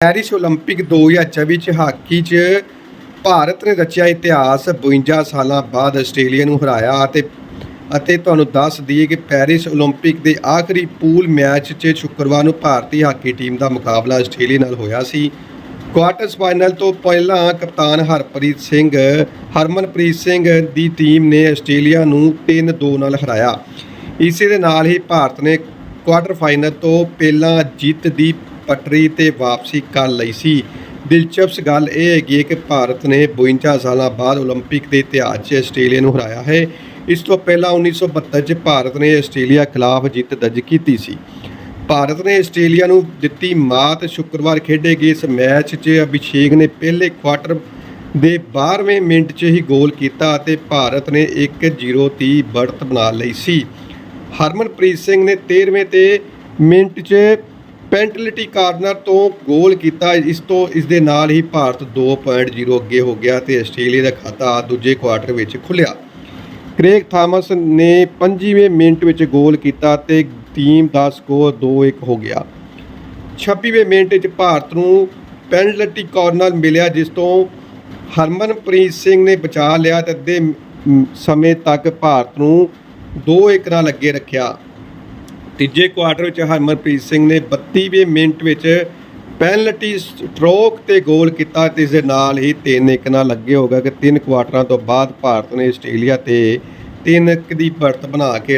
Paris 올림픽 2024 ਚ hockey 'ਚ ਭਾਰਤ ਨੇ ਰਚਿਆ ਇਤਿਹਾਸ 52 ਸਾਲਾਂ ਬਾਅਦ ਆਸਟ੍ਰੇਲੀਆ ਨੂੰ ਹਰਾਇਆ ਅਤੇ ਅਤੇ ਤੁਹਾਨੂੰ ਦੱਸ ਦਈਏ ਕਿ ਪੈਰਿਸ 올림픽 ਦੇ ਆਖਰੀ ਪੂਲ ਮੈਚ 'ਚ ਸ਼ੁੱਕਰਵਾਰ ਨੂੰ ਭਾਰਤੀ ਹਾਕੀ ਟੀਮ ਦਾ ਮੁਕਾਬਲਾ ਆਸਟ੍ਰੇਲੀਆ ਨਾਲ ਹੋਇਆ ਸੀ ਕੁਆਰਟਰ ਫਾਈਨਲ ਤੋਂ ਪਹਿਲਾਂ ਕਪਤਾਨ ਹਰਪ੍ਰੀਤ ਸਿੰਘ ਹਰਮਨਪ੍ਰੀਤ ਸਿੰਘ ਦੀ ਟੀਮ ਨੇ ਆਸਟ੍ਰੇਲੀਆ ਨੂੰ 3-2 ਨਾਲ ਹਰਾਇਆ ਇਸੇ ਦੇ ਨਾਲ ਹੀ ਭਾਰਤ ਨੇ ਕੁਆਰਟਰ ਫਾਈਨਲ ਤੋਂ ਪਹਿਲਾਂ ਜਿੱਤ ਦੀ ਪਟੜੀ ਤੇ ਵਾਪਸੀ ਕਰ ਲਈ ਸੀ ਦਿਲਚਸਪ ਗੱਲ ਇਹ ਹੈਗੀ ਹੈ ਕਿ ਭਾਰਤ ਨੇ 52 ਸਾਲਾਂ ਬਾਅਦ 올림픽 ਦੇ ਇਤਿਹਾਸ 'ਚ ਆਸਟ੍ਰੇਲੀਆ ਨੂੰ ਹਰਾਇਆ ਹੈ ਇਸ ਤੋਂ ਪਹਿਲਾਂ 1972 'ਚ ਭਾਰਤ ਨੇ ਆਸਟ੍ਰੇਲੀਆ ਖਿਲਾਫ ਜਿੱਤ ਦਰਜ ਕੀਤੀ ਸੀ ਭਾਰਤ ਨੇ ਆਸਟ੍ਰੇਲੀਆ ਨੂੰ ਦਿੱਤੀ ਮਾਤ ਸ਼ੁੱਕਰਵਾਰ ਖੇਡੇ ਗਏ ਇਸ ਮੈਚ 'ਚ ਅਭਿਸ਼ੇਕ ਨੇ ਪਹਿਲੇ ਕੁਆਟਰ ਦੇ 12ਵੇਂ ਮਿੰਟ 'ਚ ਹੀ ਗੋਲ ਕੀਤਾ ਅਤੇ ਭਾਰਤ ਨੇ 1-0 ਦੀ ਬੜਤ ਬਣਾ ਲਈ ਸੀ ਹਰਮਨਪ੍ਰੀਤ ਸਿੰਘ ਨੇ 13ਵੇਂ ਤੇ ਮਿੰਟ 'ਚ ਪੈਂਟਲਟੀ ਕਾਰਨਰ ਤੋਂ ਗੋਲ ਕੀਤਾ। ਇਸ ਤੋਂ, ਇਸ ਦੇ ਨਾਲ ਹੀ ਭਾਰਤ 2.0 ਅੱਗੇ ਹੋ ਗਿਆ ਤੇ ਆਸਟ੍ਰੇਲੀਆ ਦਾ ਖਾਤਾ ਦੂਜੇ ਕੁਆਟਰ ਵਿੱਚ ਖੁੱਲਿਆ ਕ੍ਰੇਗ ਥਾਮਸ ਨੇ 25ਵੇਂ ਮਿੰਟ ਵਿੱਚ ਗੋਲ ਕੀਤਾ ਤੇ ਟੀਮ ਦਾ ਸਕੋਰ 2-1 ਹੋ ਗਿਆ। 26ਵੇਂ ਮਿੰਟ ਵਿੱਚ ਭਾਰਤ ਨੂੰ ਪੈਨਲਟੀ ਕਾਰਨਰ ਮਿਲਿਆ, ਜਿਸ ਤੋਂ ਹਰਮਨਪ੍ਰੀਤ ਸਿੰਘ ਨੇ ਬਚਾ ਲਿਆ ਤੇ ਅੱਧੇ ਸਮੇਂ ਤੱਕ ਭਾਰਤ ਨੂੰ 2-1 ਨਾਲ ਅੱਗੇ ਰੱਖਿਆ। ਤੀਜੇ ਕੁਆਟਰ ਵਿੱਚ ਹਰਮਨਪ੍ਰੀਤ ਸਿੰਘ ਨੇ 32ਵੇਂ ਮਿੰਟ ਵਿੱਚ ਪੈਨਲਟੀ ਸਟ੍ਰੋਕ ਤੇ ਗੋਲ ਕੀਤਾ ਤੇ ਇਸ ਦੇ ਨਾਲ ਹੀ 3-1 ਨਾਲ ਲੱਗੇ ਹੋ ਗਿਆ ਕਿ ਤਿੰਨ ਕੁਆਟਰਾਂ ਤੋਂ ਬਾਅਦ ਭਾਰਤ ਨੇ ਆਸਟ੍ਰੇਲੀਆ ਤੇ 3-1 ਦੀ ਪਰਤ ਬਣਾ ਕੇ